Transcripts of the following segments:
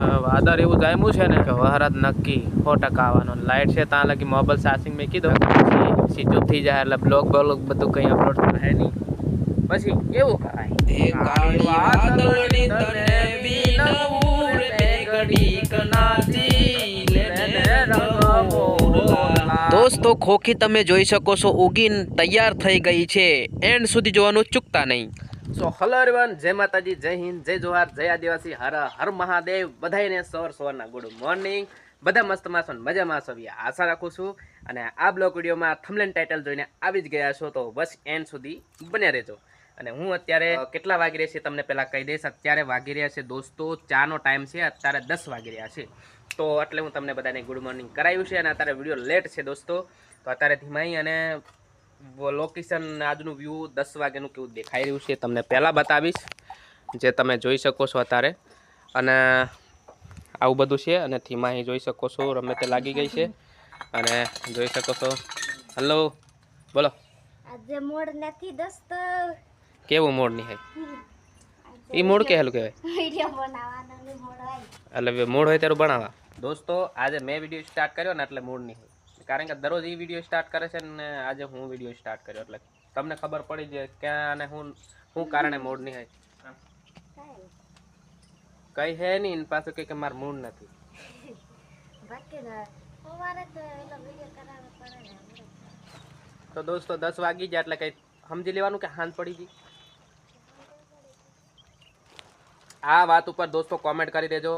વાદળ એવું જામ્યું છે ને કે વહરાત નક્કી સો ટકા આવવાનો. લાઇટ છે ત્યાં લગી મોબાઈલ ચાર્જિંગ મેં કીધું. પછી સ્વિચ થઈ જાય એટલે બ્લોગ બ્લોગ બધું કંઈ અપલોડ થાય નહીં. પછી એવું કરાય. દોસ્તો ખોખી તમે જોઈ શકો છો ઉગીન તૈયાર થઈ ગઈ છે. એન્ડ સુધી જોવાનું ચૂકતા નહીં. સો હલો એવરીવન જય માતાજી જય હિન્દ જય જોહાર જય આદિવાસી. હર હર મહાદેવ. બધાને સવાર સવારના ગુડ મોર્નિંગ. બધા મસ્ત માસો ને મજામાં છો? આશા રાખું છું. અને આ બ્લોગ વિડીયોમાં થમલેન ટાઇટલ જોઈને આવી જ ગયા છો તો બસ એન્ડ સુધી બન્યા રહેજો. અને હું અત્યારે કેટલા વાગી રહ્યા છે તમને પહેલાં કહી દઈશ. અત્યારે વાગી રહ્યા છે દોસ્તો ચાનો ટાઈમ છે. અત્યારે દસ વાગી રહ્યા છે. તો એટલે હું તમને બધાને ગુડ મોર્નિંગ કરાવ્યું છે અને અત્યારે વીડિયો લેટ છે દોસ્તો. તો અત્યારે ધીમાઈ અને લોકેશન આજનું વ્યૂ દસ વાગ્યાનું કેવું દેખાઈ રહ્યું છે તમને પહેલાં બતાવીશ જે તમે જોઈ શકો છો અત્યારે. અને આવું બધું છે અને ધીમાહી જોઈ શકો છો રમે તે લાગી ગઈ છે. અને જોઈ શકો છો. હલો બોલો. આજે મોડ નથી દોસ્તો. કેવું મોડની હે? એ મોડ કે હેલું કહેવાય? મોડ એટલે મૂડ હોય ત્યારે બનાવવા. દોસ્તો આજે મેં વીડિયો સ્ટાર્ટ કર્યો ને એટલે મૂળ નહીં હોય. કારણ કે દરરોજ એ વીડિયો સ્ટાર્ટ કરે છે ને આજે હું વીડિયો સ્ટાર્ટ કર્યો, એટલે તમને ખબર પડી જાય ક્યાં અને હું શું કારણે મૂડ નહીં હોય કઈ હે નહીં, એની પાછું કે માર મૂડ નથી. તો દોસ્તો દસ વાગી જાય એટલે કઈ સમજી લેવાનું કે હાંજ પડી ગઈ? આ વાત ઉપર દોસ્તો કોમેન્ટ કરી દેજો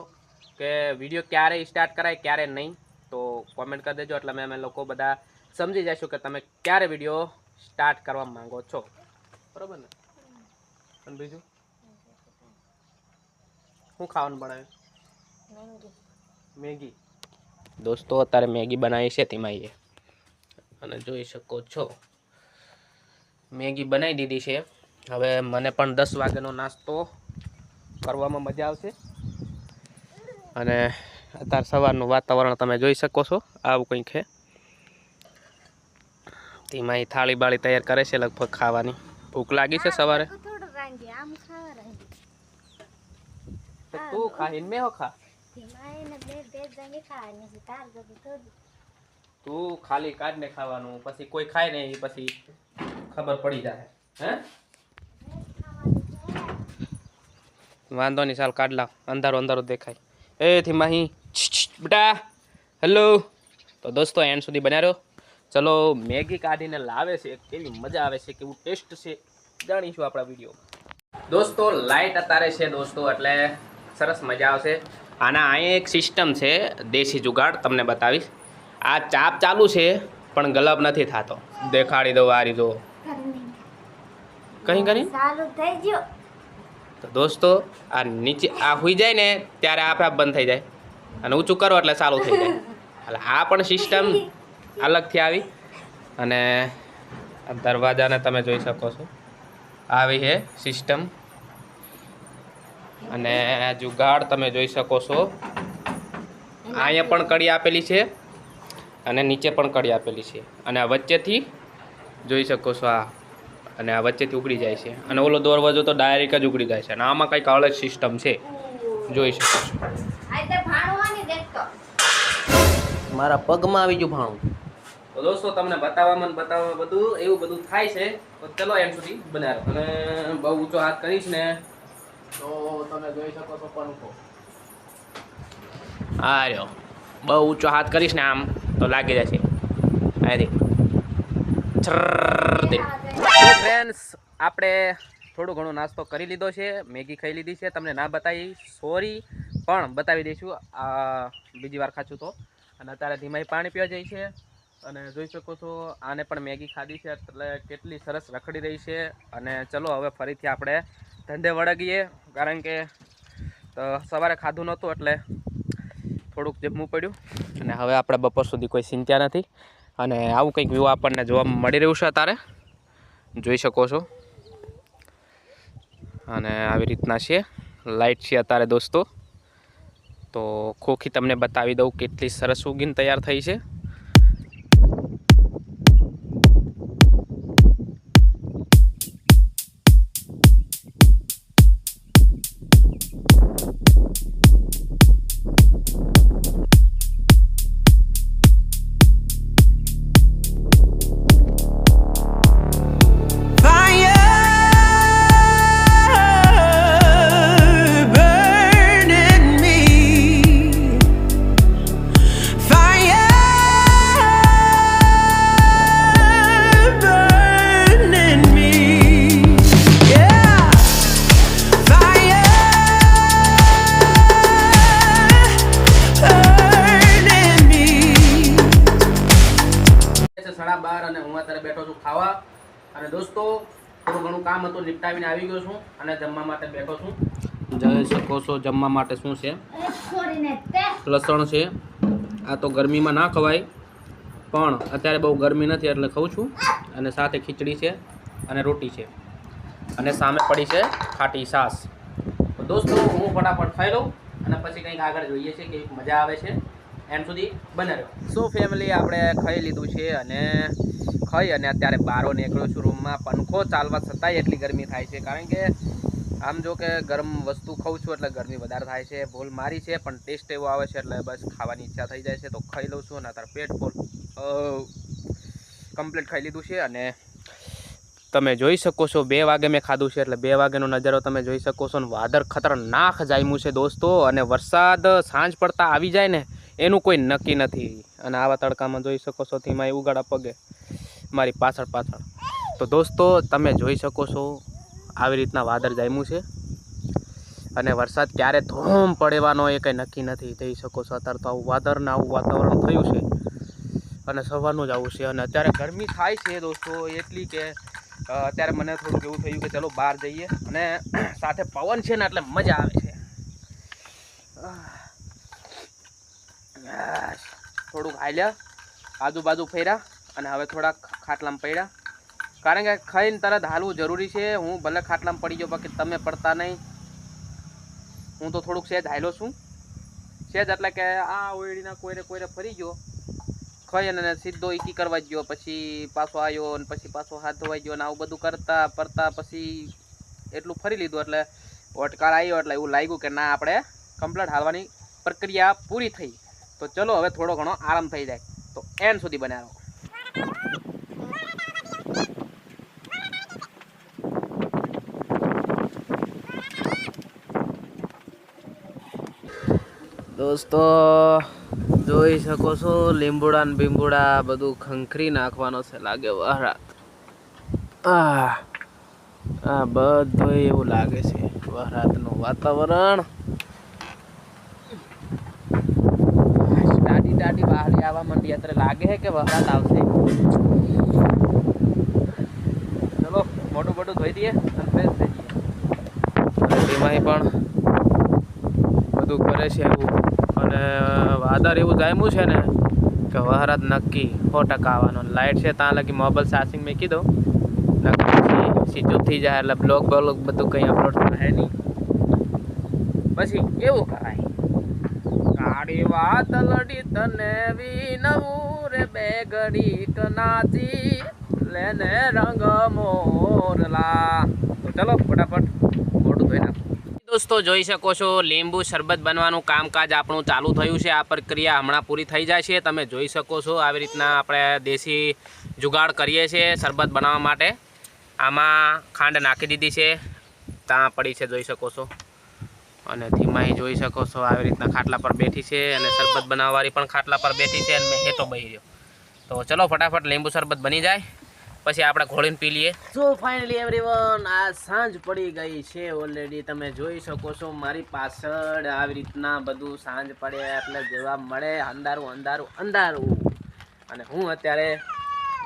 કે વીડિયો ક્યારે સ્ટાર્ટ કરાય, ક્યારે નહીં. તો કોમેન્ટ કરી દેજો. એટલે અમે લોકો બધા સમજી જઈશું કે તમે ક્યારે વીડિયો સ્ટાર્ટ કરવા માંગો છો. બરોબર ને? અને બીજું? શું ખાવાનું બનાવ્યું? મેગી. દોસ્તો, અત્યારે મેગી બનાવી છે તેમાં અને જોઈ શકો છો. મેગી બનાવી દીધી છે. હવે મને પણ દસ વાગ્યાનો નાસ્તો કરવામાં મજા આવશે. અને અત્યારે સવારનું વાતાવરણ તમે જોઈ શકો છો આવું કંઈક છે. તેમાં થાળી બાળી તૈયાર કરે છે લગભગ ખાવાની. ભૂખ લાગી છે સવારે? તો ખાઈ મેં ખા? તું ખાલી કાઢને ખાવાનું પછી કોઈ ખાય નહીં પછી ખબર પડી જાય. હે? વાંધો નહીં ચાલ કાઢ લાવ અંધારો અંધારો દેખાય. એથી માહી બેટા હેલો તો દોસ્તો એન્ડ સુધી બન્યા રહ્યો ચલો મેગી કાઢીને લાવે છે. કેવી મજા આવે છે કેવું ટેસ્ટ છે જાણીશું આપણા વિડીયોમાં દોસ્તો લાઇટ અત્યારે છે દોસ્તો એટલે સરસ મજા આવશે. આના અહીંયા એક સિસ્ટમ છે દેશી જુગાડ તમને બતાવીશ. આ ચાપ ચાલુ છે પણ ગલબ નથી થતો. દેખાડી દો વારી દો. કहीं કરી તો દોસ્તો આ નીચે આ હોઈ જાય ને ત્યારે આપણા આપ બંધ થઈ જાય. અને ઊંચું કરો એટલે સારું થઈ જાય. એટલે આ પણ સિસ્ટમ અલગથી આવી. અને દરવાજાને તમે જોઈ શકો છો. આવી છે સિસ્ટમ અને જુગાડ તમે જોઈ શકો છો. અહીંયા પણ કડી આપેલી છે અને નીચે પણ કડી આપેલી છે. અને આ વચ્ચેથી જોઈ શકો છો આ. અને આ વચ્ચેથી ઉગડી જાય છે. અને ઓલો દોરવાજો તો ડાયરેક્ટ જ ઉગડી જાય છે. અને આમાં કંઈક અલગ સિસ્ટમ છે. જોઈ શકો છો. મારા પગમાં આવી ગયું ભાણું. તો દોસ્તો તમને બતાવવામાં ને બતાવવામાં બધું એવું બધું થાય છે. તો ચલો એમ સુધી બનાવો અને બહુ ઊંચો હાથ કરીશ ને. તો તમે જોઈ શકો છો પંખો. આ રહ્યો. બહુ ઊંચો હાથ કરીશ ને આમ તો લાગી જશે. અહીંથી ફ્રેન્ડ્સ આપણે થોડું ઘણો નાસ્તો કરી લીધો છે મેગી ખાઈ લીધી છે. તમને ના બતાવી સોરી પણ બતાવી દઈશું. બીજી વાર ખાચું તો. અને અત્યારે ધીમાઈ પાણી પીવા જાય છે. અને જોઈ શકો છો, આને પણ મેગી ખાધી છે. એટલે કેટલી સરસ રખડી રહી છે. અને ચલો હવે ફરીથી આપણે ધંધે વળગીએ. કારણ કે સવારે ખાધું નહોતું એટલે થોડુંક જમવું પડ્યું. અને હવે આપણે બપોર સુધી કોઈ ચિંતા નથી. અને આવું કંઈક વ્યૂ આપણને જોવા મળી રહ્યું છે અત્યારે. જોઈ શકો છો. અને આવી રીતના છે લાઇટ છે અત્યારે દોસ્તો. તો ખોખી તમને બતાવી દઉં કેટલી સરસ ઉગીને તૈયાર થઈ છે. અને હું અત્યારે બેઠો છું ખાવા. અને દોસ્તો થોડું ઘણું કામ હતું નિપટાવીને આવી ગયો છું અને જમવા માટે બેઠો છું. જોઈ શકો છો જમવા માટે શું છે? લસણ છે. આ તો ગરમીમાં ના ખવાય પણ અત્યારે બહુ ગરમી નથી એટલે ખાઉં છું. અને સાથે ખીચડી છે અને રોટી છે. અને સામે પડી છે ખાટી સાસ તો દોસ્તો હું ફટાફટ ખાઈ લઉં અને પછી કંઈક આગળ જોઈએ છે કે મજા આવે છે. એમ સુધી બને રહ્યો. સો ફેમિલી આપણે ખાઈ લીધું છે અને ખાઈ અને અત્યારે બારો નીકળ્યો છું રૂમમાં પંખો ચાલવા છતાંય એટલી ગરમી થાય છે. કારણ કે આમ જો કે ગરમ વસ્તુ ખાઉં છું એટલે ગરમી વધારે થાય છે. ભૂલ મારી છે, પણ ટેસ્ટ એવો આવે છે એટલે બસ ખાવાની ઈચ્છા થઈ જાય છે. તો ખાઈ લઉં છું અને અત્યારે પેટ ફૂલ કમ્પ્લીટ ખાઈ લીધું છે અને તમે જોઈ શકો છો, બે વાગે મેં ખાધું છે એટલે બે વાગેનો નજારો તમે જોઈ શકો છો. અને વાદળ ખતરનાક જામ્યું છે દોસ્તો. અને વરસાદ સાંજ પડતા આવી જાય ને એનું કોઈ નક્કી નથી. અને આવા તડકામાં જોઈ શકો છો, તેમાં ઉગાડા પગે મારી પાછળ પાછળ. તો દોસ્તો, તમે જોઈ શકો છો, આવી રીતના વાદળ જામ્યું છે. અને વરસાદ ક્યારે ધૂમ પડવાનો એ કંઈ નક્કી નથી. થઈ શકો છો, અત્યારે તો આવું વાદળ ને આવું વાતાવરણ થયું છે. અને સવારનું જ આવું છે. અને અત્યારે ગરમી થાય છે દોસ્તો, એટલી કે અત્યારે મને થોડુંક એવું થયું કે ચલો બહાર જઈએ. અને સાથે પવન છે ને, એટલે મજા આવે છે. થોડુંક હાલ્યા, આજુબાજુ ફેર્યા અને હવે થોડાક ખાટલામાં પડ્યા. કારણ કે ખાઈને તરત હાલવું જરૂરી છે. હું ભલે ખાટલામાં પડી ગયો, બાકી તમે પડતા નહીં. હું તો થોડુંક સહેજ હાલ્યો છું. સહેજ એટલે કે આ ઓયડીના કોઈને કોઈને ફરી ગયો. ખાઈ અને સીધો ઈકી કરવા ગયો. પછી પાછો આવ્યો અને પછી પાછો હાથ ધોવાઈ ગયો અને આવું બધું કરતા પરતા પછી એટલું ફરી લીધું. એટલે ઓટકાર આવ્યો એટલે એવું લાગ્યું કે ના, આપણે કમ્પ્લેટ હાલવાની પ્રક્રિયા પૂરી થઈ. તો ચલો હવે થોડો ઘણો આરામ થઈ જાય. તો એન્ડ સુધી બન્યા રહો. દોસ્તો, જોઈ શકો છો, લીંબુડા ને બીંબુડા બધું ખંખરી નાખવાનો છે લાગે વહરાત. આ બધું એવું લાગે છે વહરાતનું વાતાવરણ. દાદી બહાર આવવા માંડી, અત્યારે લાગે છે કે વરસાદ આવશે. ચલો મોટું મોટું ધોઈ દઈએ અને પણ બધું કરે છે એવું. અને વાદળ એવું જામ્યું છે ને, કે વહરાત નક્કી સો ટકા આવવાનો. લાઇટ છે ત્યાં લગી મોબાઈલ ચાર્જિંગ મેં કીધું. નક્કી સીધું થઈ જાય, એટલે બ્લોગ બ્લોગ બધું કંઈ અપલોડ થાય નહીં. પછી એવું કરાય વાત લડી તને વિનવું રે બે ઘડી કનાચી લેને રંગ મોરલા. તો ચલો ફટાફટ મોટું ધોઈ નાખો. દોસ્તો, જોઈ શકો છો, લીંબુ શરબત બનવાનું કામકાજ આપણું ચાલુ થયું છે. આ પ્રક્રિયા હમણાં પૂરી થઈ જાય છે. તમે જોઈ શકો છો, આવી રીતના આપણે દેશી જુગાડ કરીએ છીએ શરબત બનાવવા માટે. આમાં ખાંડ નાખી દીધી છે. ત્યાં પડી છે, જોઈ શકો છો. અને ધીમાઈ જોઈ શકો છો આવી રીતના ખાટલા પર બેઠી છે અને શરબત બનાવવાની પણ ખાટલા પર બેઠી છે અને હેઠો બહી રહ્યો. તો ચલો ફટાફટ લીંબુ શરબત બની જાય, પછી આપણે ઘોળીને પી લઈએ. સો ફાઇનલી એવરીવન આ સાંજ પડી ગઈ છે ઓલરેડી તમે જોઈ શકો છો મારી પાછળ આવી રીતના બધું સાંજ પડે એટલે જોવા મળે અંધારું અંધારું અંધારું. અને હું અત્યારે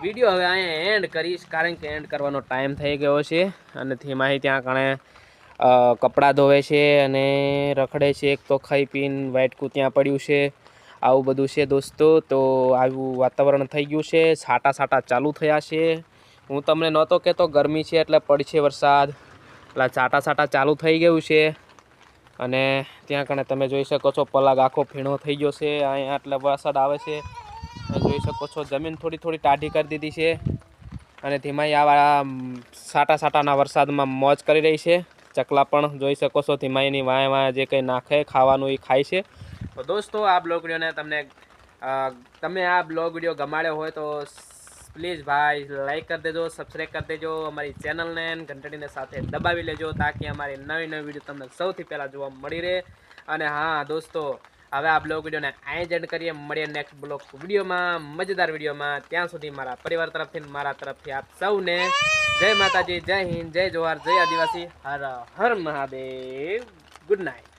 વીડિયો હવે અહીંયા એન્ડ કરીશ, કારણ કે એન્ડ કરવાનો ટાઈમ થઈ ગયો છે. અને ધીમાહી ત્યાં કણે કપડાં ધોવે છે અને રખડે છે, એક તો ખાઈ પીને વાઇટકું ત્યાં પડ્યું છે, આવું બધું છે દોસ્તો. તો આવું વાતાવરણ થઈ ગયું છે છાટા સાટા ચાલુ થયા છે. હું તમને નહોતો કહેતો, ગરમી છે એટલે પડશે વરસાદ. એટલે છાટા સાટા ચાલુ થઈ ગયું છે. અને ત્યાં કણે તમે જોઈ શકો છો, પલાગ આખો ભીણો થઈ ગયો છે. અહીંયા એટલે વરસાદ આવે છે. જોઈ શકો છો, જમીન થોડી થોડી ટાઢી કરી દીધી છે. અને ધીમાઈ આવા સાટા સાટાના વરસાદમાં મોજ કરી રહી છે. ચકલા પણ જોઈ શકો છો, ધીમાઈની વાય વાંય જે કંઈ નાખે, ખાવાનું એ ખાય છે. તો દોસ્તો, આ બ્લોગ વિડીયોને તમને તમે આ બ્લોગ વીડિયો ગમાડ્યો હોય તો પ્લીઝ ભાઈ, લાઈક કરી દેજો, સબસ્ક્રાઈબ કરી દેજો, અમારી ચેનલને ઘંટડીને સાથે દબાવી લેજો, તાકી અમારી નવી નવી વીડિયો તમને સૌથી પહેલાં જોવા મળી રહે. અને હા, દોસ્તો હવે આ બ્લોગ વિડીયોને અહીં જ એન્ડ કરીએ. મળીએ નેક્સ્ટ બ્લોગ વિડીયોમાં. મજેદાર વિડીયોમાં. ત્યાં સુધી મારા પરિવાર તરફથી મારા તરફથી આપ સૌને જય માતાજી, જય હિન્દ, જય જોહાર, જય આદિવાસી. હર હર મહાદેવ. Good night